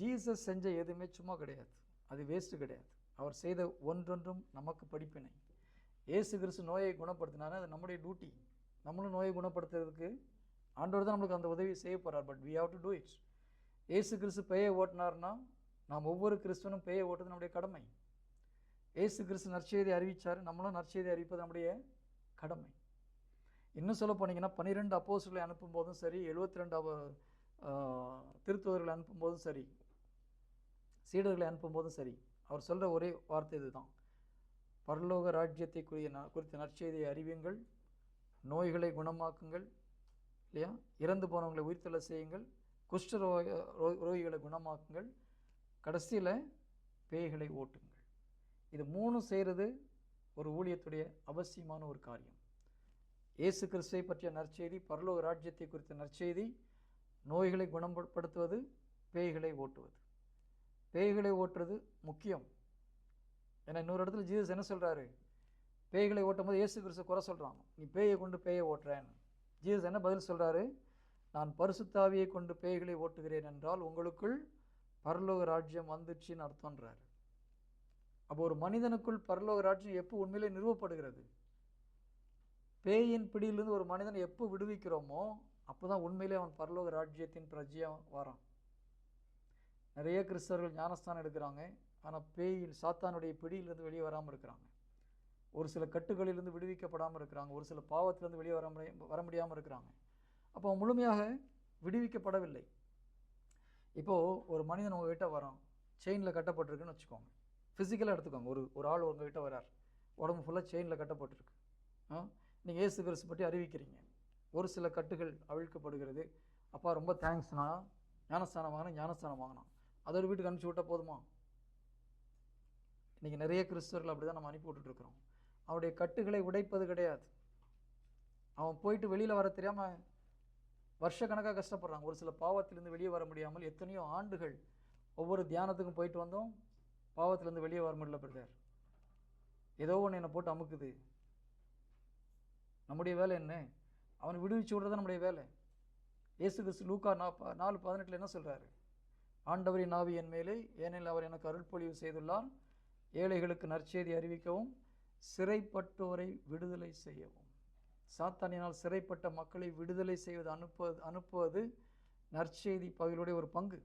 Jesus செஞ்ச எதுவுமே சும்மா கிடையாது. அது வேஸ்ட்டு கிடையாது. அவர் செய்த ஒன்றொன்றும் நமக்கு படிப்பினை. ஏசு கிறிஸ்து நோயை குணப்படுத்தினாரு? அது நம்முடைய டியூட்டி நம்மளும் நோயை குணப்படுத்துறதுக்கு ஆண்டவர் தான் நம்மளுக்கு அந்த உதவி செய்ய போகிறார் but we have to do it Yesu Kristu பேயை ஓட்டினார்னா நாம் ஒவ்வொரு கிறிஸ்துவனும் பேயை ஓட்டுறது நம்முடைய கடமை. ஏசு கிறிஸ்து நற்செய்தி அறிவிச்சார். நம்மளும் நற்செய்தி அறிவிப்பது நம்முடைய கடமை. இன்னும் சொல்ல போனீங்கன்னா பன்னிரெண்டு அப்போஸ்களை அனுப்பும்போதும் சரி எழுபத்தி ரெண்டு திருத்துவர்களை அனுப்பும்போதும் சரி சீடர்களை அனுப்பும்போதும் சரி. அவர் சொல்கிற ஒரே வார்த்தை இதுதான். பரலோக ராஜ்யத்தை குறிய ந- குறித்த நற்செய்தியை அறிவியுங்கள். நோய்களை குணமாக்குங்கள். இல்லையா? இறந்து போனவங்களை உயிர்த்தலை செய்யுங்கள். குஷ்ட ரோக ரோகிகளை குணமாக்குங்கள். கடைசியில் பேய்களை ஓட்டுங்கள். இது மூணும் செய்கிறது ஒரு ஊழியத்துடைய அவசியமான ஒரு காரியம். இயேசு கிறிஸ்துவை பற்றிய நற்செய்தி பரலோக ராஜ்யத்தை குறித்த நற்செய்தி நோய்களை குணப்படுத்துவது பேய்களை ஓட்டுவது. பேய்களை ஓட்டுறது முக்கியம். ஏன்னா இன்னொரு இடத்துல ஜீசஸ் என்ன சொல்கிறாரு பேய்களை ஓட்டும் போது இயேசு கிறிஸ்து குறை சொல்கிறாங்க நீ பேயை கொண்டு பேயை ஓட்டுறேன்னு ஜீசஸ் என்ன பதில் சொல்கிறாரு நான் பரிசுத்தாவியை கொண்டு பேய்களை ஓட்டுகிறேன் என்றால் உங்களுக்குள் பரலோக ராஜ்யம் வந்துச்சுன்னு அர்த்தம்ன்றாரு. அப்போ ஒரு மனிதனுக்குள் பரலோக ராஜ்யம் எப்போ உண்மையிலே நிறுவப்படுகிறது? பேயின் பிடியிலிருந்து ஒரு மனிதனை எப்போ விடுவிக்கிறோமோ அப்போ தான் உண்மையிலே அவன் பரலோக ராஜ்யத்தின் பிரஜையாக வரான். நிறைய கிறிஸ்தவர்கள் ஞானஸ்தானம் எடுக்கிறாங்க. ஆனால் பேயின் சாத்தானுடைய பிடியிலிருந்து வெளியே வராமல் இருக்கிறாங்க. ஒரு சில கட்டுகளிலிருந்து விடுவிக்கப்படாமல் இருக்கிறாங்க. ஒரு சில பாவத்திலேருந்து வெளியே வர முடிய வர முடியாமல் இருக்கிறாங்க. அப்போ முழுமையாக விடுவிக்கப்படவில்லை. இப்போது ஒரு மனிதன் உங்ககிட்ட வரான். செயினில் கட்டப்பட்டிருக்குன்னு வச்சுக்கோங்க. ஃபிசிக்கலாக எடுத்துக்கோங்க. ஒரு ஒரு ஆள் உங்ககிட்ட வரார். உடம்பு ஃபுல்லாக செயினில் கட்டப்பட்டிருக்கு. நீங்கள் ஏசு கிறிஸ்து பற்றி அறிவிக்கிறீங்க. ஒரு சில கட்டுகள் அவிழ்க்கப்படுகிறது. அப்பா ரொம்ப தேங்க்ஸ்ண்ணா ஞானஸ்தானம் வாங்கினா ஞானஸ்தானம் வாங்கினான். அதோட வீட்டுக்கு அனுப்பிச்சி விட்டால் போதுமா? இன்றைக்கி நிறைய கிறிஸ்தவர்கள் அப்படி தான் நம்ம அனுப்பி விட்டுட்ருக்குறோம் அவருடைய கட்டுகளை உடைப்பது கிடையாது. அவன் போயிட்டு வெளியில் வர தெரியாமல் வருஷக்கணக்காக கஷ்டப்படுறாங்க. ஒரு சில பாவத்திலேருந்து வெளியே வர முடியாமல் எத்தனையோ ஆண்டுகள் ஒவ்வொரு தியானத்துக்கும் போயிட்டு வந்தோம். பாவத்திலேருந்து வெளியே வர முடியல பிரதர். ஏதோ ஒன்று என்னை போட்டு அமுக்குது. நம்முடைய வேலை என்ன? அவனை விடுவிச்சு விடுறது நம்முடைய வேலை. இயேசு கிறிஸ்து லூக்கா நா நாலு பதினெட்டில் என்ன சொல்கிறாரு ஆண்டவரின் ஆவி என் மேலே ஏனெனில் அவர் எனக்கு அருள்பொழிவு செய்துள்ளார். ஏழைகளுக்கு நற்செய்தி அறிவிக்கவும் சிறைப்பட்டோரை விடுதலை செய்யவும். சாத்தானினால் சிறைப்பட்ட மக்களை விடுதலை செய்வது அனுப்புவது அனுப்புவது நற்செய்தி பகலுடைய ஒரு பங்கு.